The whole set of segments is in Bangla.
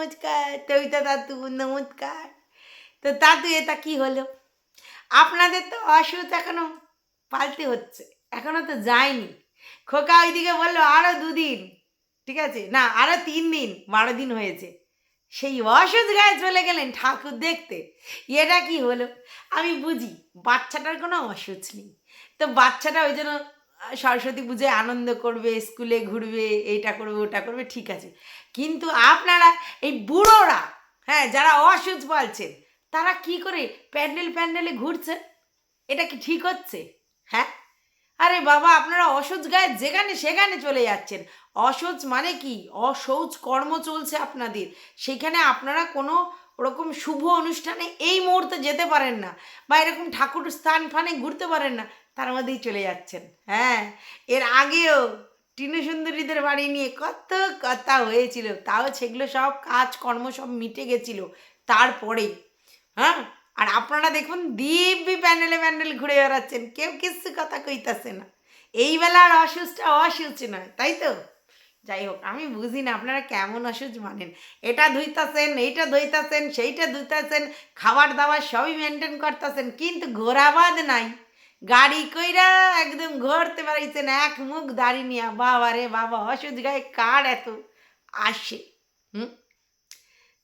নমস্কার, তবিতা দাদু, নমস্কার। তো দাদু, এটা কি হলো? আপনাদের তো অসুখ এখনও পাল্টে হচ্ছে, এখনও তো যায়নি। খোকা ওইদিকে বলল আরও দুদিন, ঠিক আছে? না আরও তিন দিন, বারো দিন হয়েছে। সেই অসুখ গায়ে চলে গেলেন ঠাকুর দেখতে। এটা কি হলো? আমি বুঝি, বাচ্চাটার কোনো অসুখ নেই। তো বাচ্চাটা ওই জন্য সরস্বতী পুজোয় আনন্দ করবে, স্কুলে ঘুরবে, এইটা করবে, ওটা করবে, ঠিক আছে। কিন্তু আপনারা, এই বুড়োরা হ্যাঁ যারা অসুখ বলছেন, তারা কি করে প্যান্ডেল প্যান্ডেলে ঘুরছে? এটা কি ঠিক হচ্ছে? হ্যাঁ? আরে বাবা, আপনারা অসহ্য গায়ে যেখানে সেখানে চলে যাচ্ছেন। অসহ্য মানে কি? অসৌচ কর্ম চলছে আপনাদের। সেখানে আপনারা কোনো ওরকম শুভ অনুষ্ঠানে এই মুহূর্তে যেতে পারেন না বা এরকম ঠাকুর স্থান ফানে ঘুরতে পারেন না। তার মধ্যেই চলে যাচ্ছেন। হ্যাঁ এর আগেও টিনু সুন্দরীদের বাড়ি নিয়ে কত কথা হয়েছিল, তাও সেগুলো সব কাজ কর্ম সব মিটে গেছিল তারপরে। হ্যাঁ আর আপনারা দেখুন দিব্যি প্যান্ডেলে প্যান্ডেল ঘুরে বেড়াচ্ছেন, কেউ কিছু কথা কইতাছে না। এই বেলা আর অসুস্থটা অসুস্থ নয়, তাই তো? যাই হোক, আমি বুঝি না আপনারা কেমন অসুস্থ মানেন। এটা ধুইতাছেন, এইটা ধুইতাছেন, সেইটা ধুইতাছেন, খাবার দাবার সবই মেনটেন করতেছেন, কিন্তু ঘোরাবাদ নাই। গাড়ি কইরা একদম ঘুরতে পারাইছেন এক মুখ দাড়ি নিয়া। বাবা রে বাবা অসুস্থ গায়ে কার এত আসে, হুম?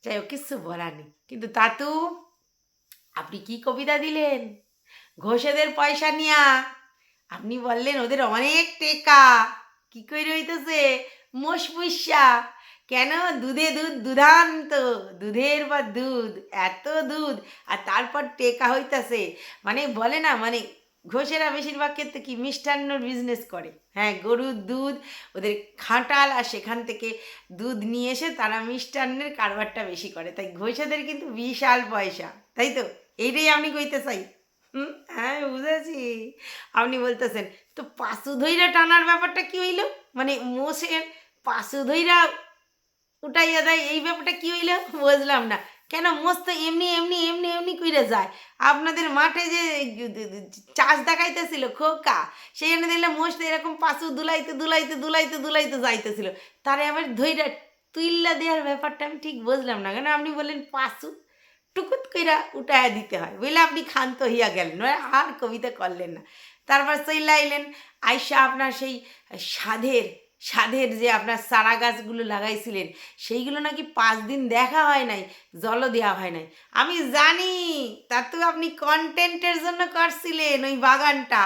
যাই হোক, কিছু বলার নেই। কিন্তু তাতু, আপনি কি কবিতা দিলেন? ঘোষেদের পয়সা নিয়া। আপনি বললেন ওদের অনেক টেকা। কি কই রইতেছে মোষ পুষা। কেন দুধে দুধ দুধান্ত? দুধের বা দুধ, এত দুধ। আর তারপর টেকা হইতাছে। মানে বলে না মানে ঘোষেরা বেশিরভাগ ক্ষেত্রে কি মিষ্টান্নর বিজনেস করে। হ্যাঁ গরুর দুধ, ওদের খাঁটাল আর সেখান থেকে দুধ নিয়ে এসে তারা মিষ্টান্নের কারবারটা বেশি করে। তাই ঘোষেদের কিন্তু বিশাল পয়সা, তাই তো? এইটাই আপনি কইতে চাই। হ্যাঁ বুঝেছি। আপনি বলতেছেন, তো পাশু ধইরা টানার ব্যাপারটা কি হইল? মানে মোষের পাশু ধইরা উঠাইয়া দেয়, এই ব্যাপারটা কি হইল? বুঝলাম না। কেন মোষ তো এমনি এমনি এমনি এমনি কইরা যায়? আপনাদের মাঠে যে চাষ দেখাইতেছিল খোকা সেখানে দেখলে মোষ এরকম পাশু দুলাইতে দুলাইতে দুলাইতে দুলাইতে যাইতেছিল। তারে আবার ধৈরা তুইল্লা দেওয়ার ব্যাপারটা আমি ঠিক বুঝলাম না। কেন আপনি বললেন পাশু টুকুত কইরা উঠায় দিতে হয়। বুঝলে আপনি ক্ষান্ত হইয়া গেলেন। আর কবিতা করলেন না। তারপর চইলা আইলেন, আইসা আপনার সেই সাধের সাধের যে আপনার চারা গাছগুলো লাগাইছিলেন, সেইগুলো নাকি পাঁচ দিন দেখা হয় নাই, জলও দেওয়া হয় নাই। আমি জানি, তা তো আপনি কন্টেন্টের জন্য করছিলেন ওই বাগানটা।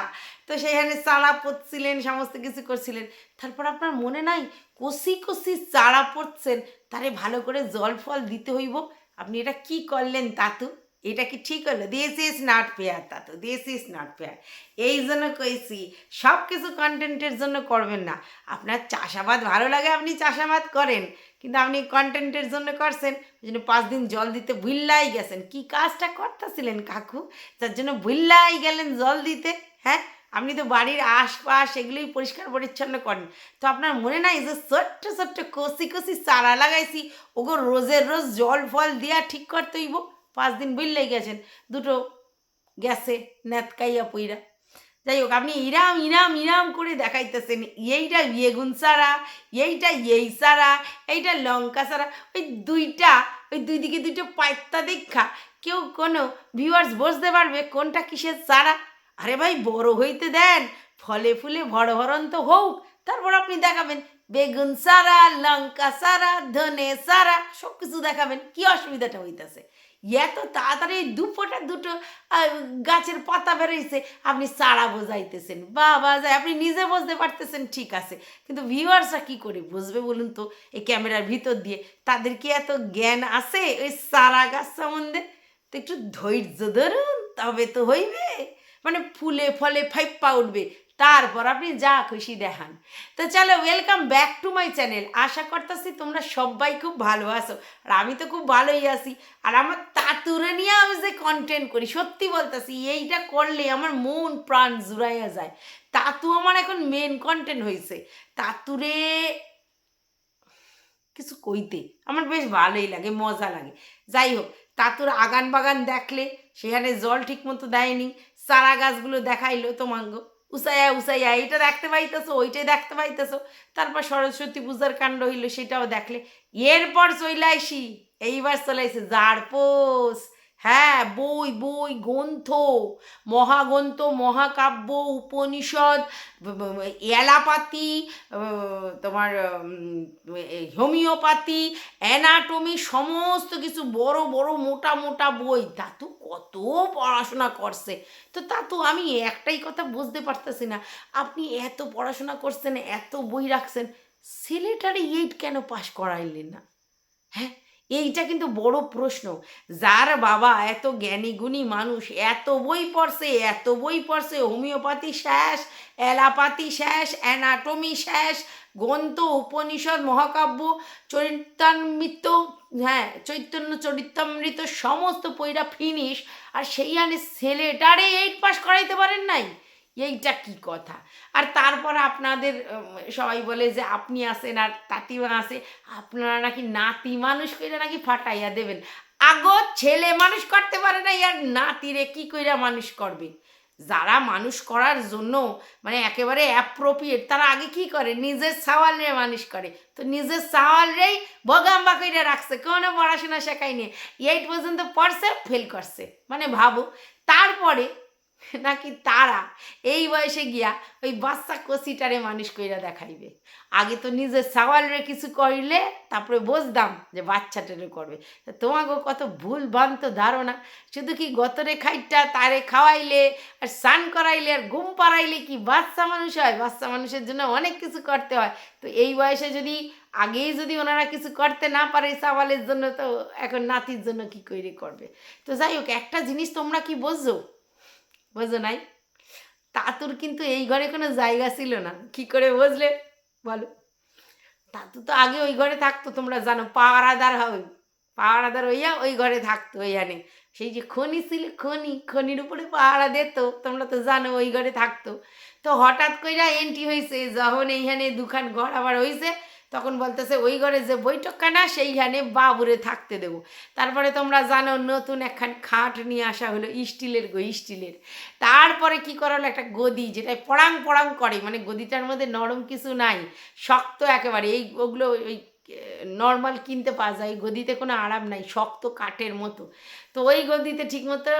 তো সেখানে চারা পড়ছিলেন সমস্ত কিছু করছিলেন। তারপর আপনার মনে নাই, কষি কষি চারা পড়ছেন তারে ভালো করে জল ফল দিতে হইব? আপনি এটা কি করলেন, তাতু? এটা কি ঠিক হলো? দিস ইজ নট ফেয়ার তা তো দিস ইজ নট ফেয়ার এই জন্য কইছি সব কিছু কন্টেন্টের জন্য করবেন না। আপনার চাষাবাদ ভালো লাগে, আপনি চাষাবাদ করেন। কিন্তু আপনি কন্টেন্টের জন্য করছেন, ওই জন্য পাঁচ দিন জল দিতে ভুললাই গেছেন। কি কাজটা করতেছিলেন কাকু? যার জন্য ভুললাই গেলেন জল দিতে হ্যাঁ? আপনি তো বাড়ির আশপাশ এগুলোই পরিষ্কার পরিচ্ছন্ন করেন। তো আপনার মনে নাই যে ছোট্ট ছোট্ট কষি কষি চারা লাগাইছি? ওগো রোজের রোজ জল ফল দিয়া ঠিক করতে হইব? পাঁচ দিন বললেই গেছেন, দুটো গেছে নেতকাইয়া পইরা। যাই হোক, আপনি ইরাম ইরাম ইরাম করে দেখাইতেছেন, এইটা বেগুন সারা, এইটা এই সারা, এইটা লঙ্কা সারা, ওই দুইটা, ওই দুই দিকে দুটো পায়ত্তা দীক্ষা কেউ কোনো ভিউয়ার্স বসতে পারবে কোনটা কিসের সারা? আরে ভাই, বড় হইতে দেন, ফলে ফুলে ভড় তো হোক, তারপর আপনি দেখাবেন, বেগুন সারা, লঙ্কা সারা, ধনে সারা সব কিছু দেখাবেন, কি অসুবিধাটা হইতাছে? এত তাড়াতাড়ি এই দু ফোঁটা দুটো গাছের পাতা বেরোইছে, আপনি সারা বোঝাইতেছেন। বাবা যায়, আপনি নিজে বুঝতে পারতেছেন, ঠিক আছে। কিন্তু ভিউয়ার্সরা কি করে বুঝবে বলুন তো? এই ক্যামেরার ভিতর দিয়ে। তাদের কি এত জ্ঞান আছে? ওই সারা গাছ সম্বন্ধে? তো একটু ধৈর্য ধরুন, তবে তো হইবে। মানে ফুলে ফলে ফাইপ্পা উঠবে। তারপর আপনি যা খুশি দেখান। তো চলো welcome back to my channel আশা করতেছি তোমরা সবাই খুব ভালো আছো, আর আমি তো খুব ভালোই আছি। আর আমার তাতুরে নিয়ে আমি যে কন্টেন্ট করি, সত্যি বলতেছি, এইটা করলে আমার মন প্রাণ জুড়াইয়া যায়। তাতু আমার এখন মেন কন্টেন্ট হয়েছে তাতুরে কিছু কইতে, আমার বেশ ভালোই লাগে, মজা লাগে। যাই হোক, তাতুর আগান বাগান দেখলে, সেখানে জল ঠিক মতো দেয়নি, চারা গাছগুলো দেখাইলো তোমাঙ্গ। উসাইয়া উসাইয়া, এইটা দেখতে পাইতেছো, ওইটাই দেখতে পাইতেছো। তারপর সরস্বতী পূজার কাণ্ড হইল, সেটাও দেখলে। এরপর চলে আইসি, এইবার চলে আসে জারপোস হ্যাঁ বই বই, গ্রন্থ, মহাগ্রন্থ, মহাকাব্য, উপনিষদ এলাপাতি তোমার হোমিওপ্যাথি অ্যানাটমি, সমস্ত কিছু বড় বড়, মোটা মোটা বই। তা তো কত পড়াশোনা করছে। তো তা তো আমি একটাই কথা বুঝতে পারতেছি না। আপনি এত পড়াশোনা করছেন, এত বই রাখছেন ছেলেটারে এইট কেন পাশ করাইলেন না? হ্যাঁ এইটা কিন্তু বড় প্রশ্ন। যার বাবা এত জ্ঞানী গুণী মানুষ, এত বই পড়ছে, এত বই পড়ছে, হোমিওপ্যাথি শেষ অ্যালাপাতি শেষ, অ্যানাটমি শেষ, গ্রন্থ, উপনিষদ, মহাকাব্য, চরিতামৃত হ্যাঁ চৈতন্য, চরিতামৃত, সমস্ত বইরা ফিনিশ আর সেই আনে ছেলেটারে এইট পাস করাইতে পারেন নাই। এইটা কি কথা? আর তারপর আপনাদের সবাই বলে যে আপনি আসেন আর তাঁতিমা আসে আপনারা নাকি নাতি মানুষ কইরা নাকি ফাটাইয়া দেবেন? আগো ছেলে মানুষ করতে পারে না আর নাতিরে কি কইরা মানুষ করবে? যারা মানুষ করার জন্য মানে একেবারে অ্যাপ্রোপ্রিয়েট তারা আগে কি করে? নিজের সাওয়ালে মানুষ করে। তো নিজের সাওয়ালরেই বগাম্বা কইরা রাখছে, কোনো পড়াশোনা শেখায়নি। এইট পর্যন্ত পড়ছে ফেল করছে। মানে ভাবো, তারপরে নাকি তারা এই বয়সে গিয়া ওই বাচ্চা কষিটারে মানুষ কইরা দেখাইবে? আগে তো নিজের সাওয়ালরে কিছু করিলে তারপরে বুঝতাম যে বাচ্চাটারে করবে। তোমাকে কত ভুল ভ্রান্ত ধারণা। শুধু কি গতরে খাইটা তারে খাওয়াইলে আর স্নান করাইলে আর ঘুম পাড়াইলে কি বাচ্চা মানুষ হয়? বাচ্চা মানুষের জন্য অনেক কিছু করতে হয়। তো এই বয়সে যদি আগেই যদি ওনারা কিছু করতে না পারে সাওয়ালের জন্য, তো এখন নাতির জন্য কি করে করবে? তো যাই হোক, একটা জিনিস তোমরা কি বুঝছ? বুঝো নাই? তাতুর কিন্তু এই ঘরে কোনো জায়গা ছিল না। কি করে বুঝলে? বলো। তাতু তো আগে ওই ঘরে থাকতো, তোমরা জানো, পাওয়ারাদার হবে। পাওয়ারাদার হইয়া ওই ঘরে থাকতো ওইখানে। সেই যে খনি ছিল, খনি, খনির উপরে পাহারা দিত, তোমরা তো জানো ওই ঘরে থাকতো। তো হঠাৎ কইরা এন্ট্রি হয়েছে যখন এইখানে দুখান ঘর আবার হয়েছে তখন বলতেছে, ওই ঘরে যে বৈঠকখানা সেইখানে বাবুরে থাকতে দেবো। তারপরে তোমরা জানো, নতুন একখান খাট নিয়ে আসা হলো স্টিলের গো, স্টিলের। তারপরে কি করা হলো একটা গদি যেটা পড়াং পড়াং করে মানে গদিটার মধ্যে নরম কিছু নাই, শক্ত একেবারে, এই ওগুলো ওই নর্মাল কিনতে পাওয়া যায় গদিতে কোনো আরাম নাই, শক্ত কাঠের মতো। তো ওই গদিতে ঠিকমতো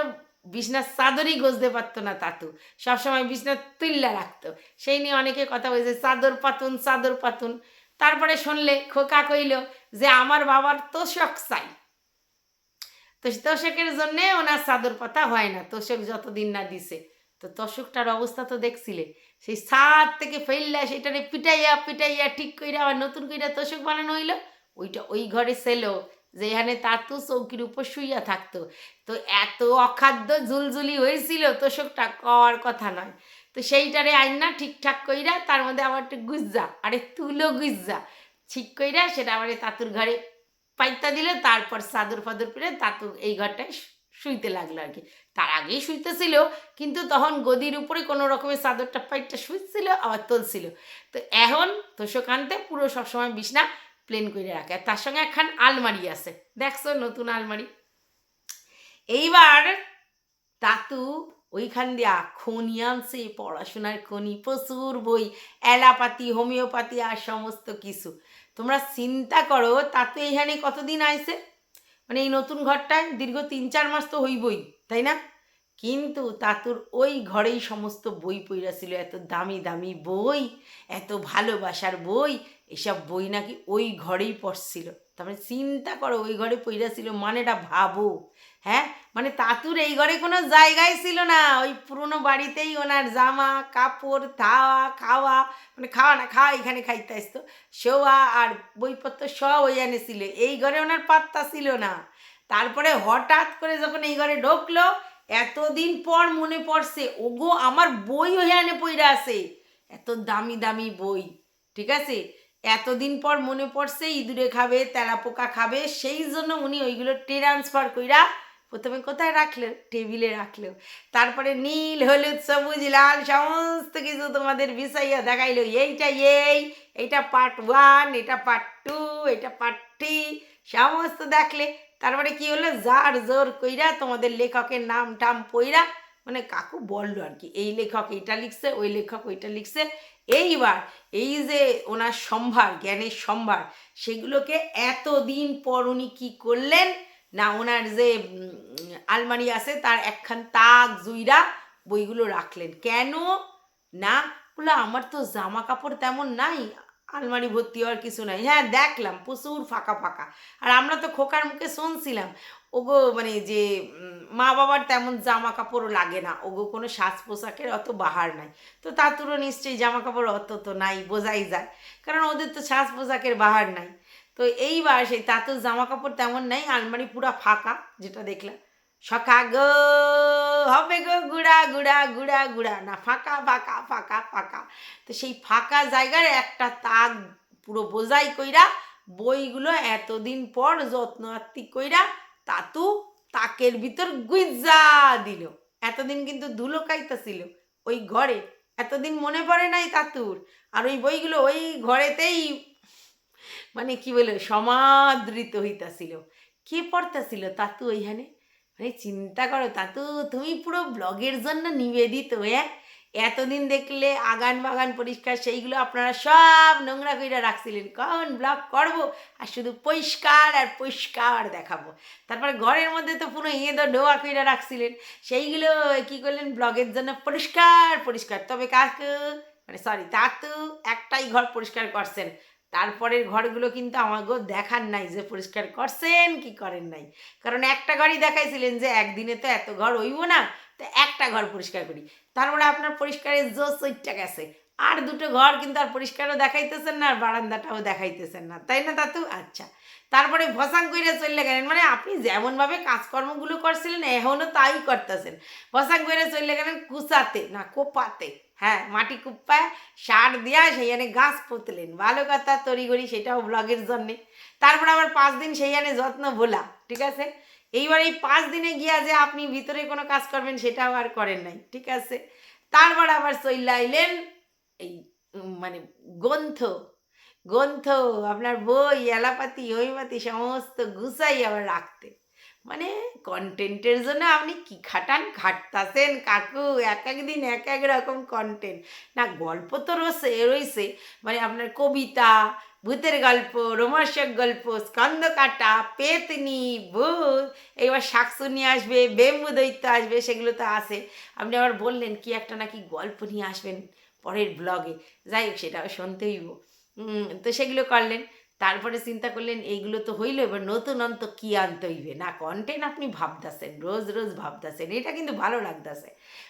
বিছনার চাদরই গজতে পারতো না তাতু। সবসময় বিছনার তুল্লা রাখতো। সেই নিয়ে অনেকে কথা বলছে, চাদর পাতুন চাদর পাতুন। তারপরে শুনলে খোকা কইল যে আমার বাবার তোষক চাই। তো তোষকের জন্যে ওনার চাদর পাতা হয় না, তোষক যতদিন না দিছে। তো তোষকটার অবস্থা তো দেখছিলে, সেই ছাদ থেকে ফেললা সেটারে পিটাইয়া পিটাইয়া ঠিক কইরা আবার নতুন কইরা তোষক বানানো হইল। ওইটা ওই ঘরে ছিল যেখানে তাতু চৌকির উপর শুইয়া থাকতো। তো এত অখাদ্য ঝুলঝুলি হয়েছিল, তোষকটা কওয়ার কথা নয়। তো সেইটারে আইন না ঠিকঠাক কইরা তার মধ্যে আবার একটু গুজ্জা, আরে তুলো গুজ্জা। ঠিক কইরা সেটা এই তাতুর ঘরে পাইতা দিল, তারপর চাদর ফাদর পেরে তাতু এই ঘরটায় শুইতে লাগল আর কি। তার আগেই শুইতেছিল, কিন্তু তখন গদির উপরে কোনো রকমের চাদরটা পাইটটা শুইছিল, আবার তুলছিল। তো এখন তোষক আনতে পুরো সবসময় বিছনা প্লেন করে রাখে। তার সঙ্গে একখান আলমারি আছে। দেখছ নতুন আলমারি। এইবার তাতু ওইখান দিয়া খনি আনছে, পড়াশোনার খনি, প্রচুর বই অ্যালাপাতি হোমিওপ্যাথি আর সমস্ত কিছু। তোমরা চিন্তা করো তাতু এইখানে কতদিন আইছে? মানে এই নতুন ঘরটায় দীর্ঘ তিন চার মাস তো হইবই, তাই না? কিন্তু তাতুর ওই ঘরেই সমস্ত বই পইরা ছিল, এত দামি দামি বই, এত ভালোবাসার বই এসব বই নাকি ওই ঘরেই পড়ছিল। তারপরে চিন্তা করো, ওই ঘরে পইরা ছিল মানেটা ভাবো। হ্যাঁ? মানে তাতুর এই ঘরে কোনো জায়গায় ছিল না। ওই পুরনো বাড়িতেই ওনার জামা, কাপড় খাওয়া খাওয়া মানে খাওয়া না, খাওয়া এখানে খাইতে আসতো। শোয়া আর বইপত্র সব ওই ছিল। এই ঘরে ওনার পাত্তা ছিল না। তারপরে হঠাৎ করে যখন এই ঘরে ঢুকলো, এতদিন পর মনে পড়ছে, ওগো, আমার বই ওখানে পইরা আছে। এত দামি দামি বই, ঠিক আছে? এতদিন পর মনে পড়ছে, ইঁদুরে খাবে তেলাপোকা খাবে, সেই জন্য উনি ওইগুলো ট্রান্সফার কইরা প্রথমে কোথায় রাখল? টেবিলে রাখল। তারপরে নীল, হলুদ, সবুজ, লাল, সমস্ত কিছু তোমাদের বিষাইয়া দেখাইলো। এইটা এই, এইটা পার্ট ওয়ান এটা পার্ট টু এটা পার্ট থ্রি সমস্ত দেখলে। তারপরে কি হলো? জার জোর কইরা তোমাদের লেখকের নাম টাম পইরা মানে কাকু বলল আর কি, এই লেখক এইটা লিখছে, ওই লেখক ওইটা লিখছে। এইবার এই যে ওনার সম্ভার, জ্ঞানের সম্ভার, সেগুলোকে এতদিন পর উনি কী করলেন? না, ওনার যে আলমারি আছে, তার একখান তাক, জুইরা, বইগুলো রাখলেন। কেন? না বলে আমার তো জামা কাপড় তেমন নাই, আলমারি ভর্তি হওয়ার কিছু নাই। হ্যাঁ দেখলাম, প্রচুর ফাঁকা ফাঁকা। আর আমরা তো খোকার মুখে শুনছিলাম ওগো মানে যে মা বাবার তেমন জামা কাপড় লাগে না। ওগো, কোনো সাজ পোশাকের অত বাহার নাই। তো তাতুরও নিশ্চয়ই জামা কাপড় অত তো নাই, বোঝাই যায়। কারণ ওদের তো সাজ পোশাকের বাহার নাই। তো এইবার সেই তাতুর জামা কাপড় তেমন নাই, আলমারি পুরা ফাঁকা, যেটা দেখলাম। সকা গো, হবে গো, গুড়া গুড়া গুড়া গুড়া। না, ফাঁকা ফাঁকা ফাঁকা ফাঁকা। তো সেই ফাঁকা জায়গার একটা তাক পুরো বোঝাই কইরা, বইগুলো এতদিন পর যত্ন আত্মিক কইরা তাতু তাকের ভিতর গুইজা দিল। এতদিন কিন্তু ধুলো খাইতেছিল ওই ঘরে। এতদিন মনে পড়ে নাই তাতুর। আর ওই বইগুলো ওই ঘরেতেই মানে কি বলে, সমাদৃত হইতাছিল। কে পড়তাছিল তাতু ওইখানে? মানে চিন্তা করো তাতু, তুমি পুরো ব্লগের জন্য নিবেদিত হ্যাঁ? এতদিন দেখলে আগান বাগান পরিষ্কার, সেইগুলো আপনারা সব নোংরা কইরা রাখছিলেন। কখন ব্লগ করব? আর শুধু পরিষ্কার আর পরিষ্কার দেখাবো। তারপরে ঘরের মধ্যে তো পুরো ইঁদো ডোয়া কইরা রাখছিলেন। সেইগুলো কি করলেন? ব্লগের জন্য পরিষ্কার পরিষ্কার। তবে কাকু মানে সরি তাতু একটাই ঘর পরিষ্কার করছেন। তারপরের ঘরগুলো কিন্তু আমাকেও দেখার নাই যে পরিষ্কার করছেন, কি করেন নাই। কারণ একটা ঘরই দেখাইছিলেন যে একদিনে তো এত ঘর হইব না, তো একটা ঘর পরিষ্কার করি। তারপরে আপনার পরিষ্কারের জোশ ওইটা গেছে আর দুটো ঘর কিন্তু আর পরিষ্কারও দেখাইতেছেন না, আর বারান্দাটাও দেখাইতেছেন না। তাই না তাতু আচ্ছা। তারপরে ভসাং কইরা চললে গেলেন। মানে আপনি যেমনভাবে কাজকর্মগুলো করছিলেন এখনও তাই করতেছেন। ভসাং কইরা চললে গেলেন কুচাতে, না কোপাতে। হ্যাঁ মাটি কুপ্পায় সার দিয়া সেইখানে গাছ পুতলেন। ভালো কথা তড়িঘড়ি, সেটাও ব্লগের জন্যে। তারপর আবার পাঁচ দিন সেইখানে যত্ন ভোলা, ঠিক আছে? এইবার এই পাঁচ দিনে গিয়া যে আপনি ভিতরে কোনো কাজ করবেন, সেটাও আর করেন নাই, ঠিক আছে? তারপর আবার চইলা আইলেন এই মানে গ্রন্থ। গ্রন্থ, আপনার বই, এলাপাতি ওইপাতি সমস্ত গুছাই আবার রাখতে মানে কন্টেন্টের জন্য আপনি কি খাটান? খাটতাছেন কাকু, এক এক দিন এক এক রকম কন্টেন্ট না, গল্প তো রয়েছে রয়েছে। মানে আপনার কবিতা, ভূতের গল্প, রোমাঞ্চক গল্প স্কন্দ কাটা, পেতনি, ভূত, এবার শাকসুনি আসবে, বেম্বু দৈত্য আসবে, সেগুলো তো আছে। আপনি আবার বললেন, কি একটা নাকি গল্প নিয়ে আসবেন পরের ব্লগে যাই হোক, সেটাও শুনতে হইব। তো সেগুলো করলেন। তারপরে চিন্তা করলেন এইগুলো তো হইল এবার নতুন অন্ত কি আনতে হইবে? না কন্টেন্ট আপনি ভাবতেছেন রোজ রোজ ভাবতেছেন এটা কিন্তু ভালো লাগতেছে।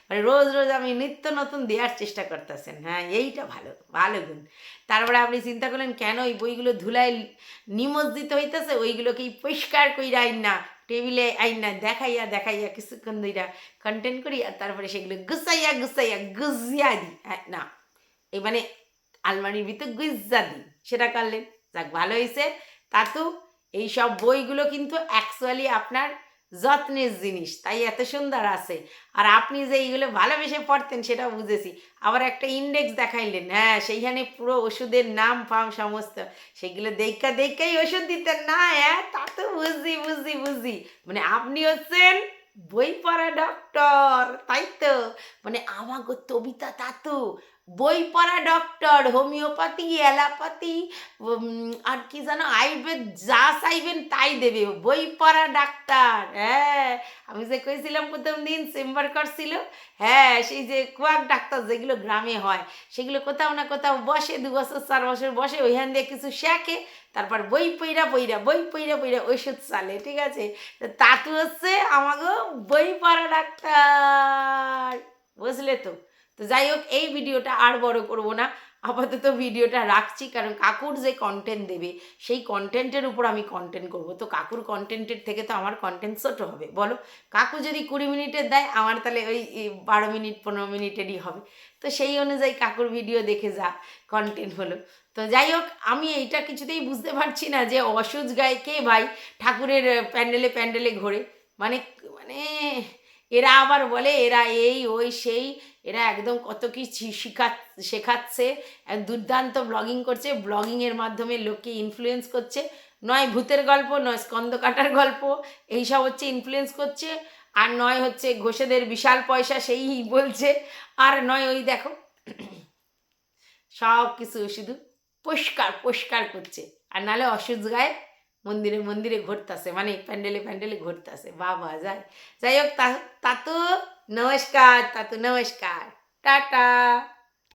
মানে রোজ রোজ আপনি নিত্য নতুন দেওয়ার চেষ্টা করতেছেন হ্যাঁ এইটা ভালো ভালো গুণ। তারপরে আপনি চিন্তা করলেন কেন ওই বইগুলো ধুলায় নিমজ্জিত হইতেছে? ওইগুলোকেই পরিষ্কার কইরা আইন না টেবিলে আইন না দেখাইয়া দেখাইয়া কিছুক্ষণ ধইরা কন্টেন্ট করি আর তারপরে সেগুলো গুছাইয়া গুছাইয়া গুজিয়া দিই। হ্যাঁ, না এই মানে আলমারির ভিতর গুজ্জা দিই সেটা করলেন? যাক, ভালো হয়েছে তাতু এই সব বইগুলো কিন্তু অ্যাকচুয়ালি আপনার যত্নের জিনিস, তাই এত সুন্দর আছে। আর আপনি যে এইগুলো ভালোবেসে পড়তেন সেটা বুঝেছি। আবার একটা ইন্ডেক্স দেখাইলেন হ্যাঁ সেইখানে পুরো ওষুধের নাম, ফাম, সমস্ত, সেগুলো দেখা দেখাই ওষুধ দিতেন। না হ্যাঁ তা তো বুঝি বুঝি। বুঝছি মানে আপনি হচ্ছেন বই পড়া ডক্টর তাই তো মানে আমাগো তবিতা তাতু বই পড়া ডক্টর হোমিওপ্যাথি অ্যালোপ্যাথি আর কি জানো আয়ুর্বেদ যা চাইবেন তাই দেবে। বই পড়া ডাক্তার হ্যাঁ। আমি যে কইছিলাম প্রথম দিন চেম্বার করছিল হ্যাঁ সেই যে কুয়াক ডাক্তার যেগুলো গ্রামে হয়, সেগুলো কোথাও না কোথাও বসে, দু বছর, চার বছর বসে ওইখান দিয়ে কিছু শেখে, তারপর বই পইরা পইরা, বই পইরা পইরা ওষুধ চালে, ঠিক আছে? তো তাতু হচ্ছে আমাকে বই পড়া ডাক্তার বুঝলে তো? তো যাই হোক, এই ভিডিওটা আর বড় করব না। আপাতত ভিডিওটা রাখছি, কারণ কাকুর যে কন্টেন্ট দেবে, সেই কন্টেন্টের উপর আমি কন্টেন্ট করব। তো কাকুর কন্টেন্টের থেকে তো আমার কন্টেন্ট ছোট হবে, বলো? কাকু যদি কুড়ি মিনিটের দেয়, আমার তাহলে ওই বারো মিনিট, পনেরো মিনিটেরই হবে। তো সেই অনুযায়ী কাকুর ভিডিও দেখে যা কন্টেন্ট হলো। তো যাই হোক, আমি এইটা কিছুতেই বুঝতে পারছি না যে অসুজ গায়ে কে ভাই ঠাকুরের প্যান্ডেলে প্যান্ডেলে ঘোরে। মানে মানে এরা আবার বলে, এরা এই, ওই, সেই এরা একদম কত কি শিখা শেখাচ্ছে দুর্দান্ত ব্লগিং করছে। ব্লগিংয়ের মাধ্যমে লোককে ইনফ্লুয়েন্স করছে। নয় ভূতের গল্প, নয় স্কন্দ কাটার গল্প, এইসব হচ্ছে ইনফ্লুয়েন্স করছে। আর নয় হচ্ছে ঘোষেদের বিশাল পয়সা, সেই বলছে। আর নয় ওই দেখো সব কিছু শুধু পরিষ্কার পরিষ্কার করছে। আর নাহলে অসুজ গায়ে মন্দিরে মন্দিরে ঘুরতেছে মানে প্যান্ডেলে প্যান্ডেলে ঘুরতেছে। বাবা যায় যাই হোক, তা, তাতু নমস্কার তাতু নমস্কার। টাটা।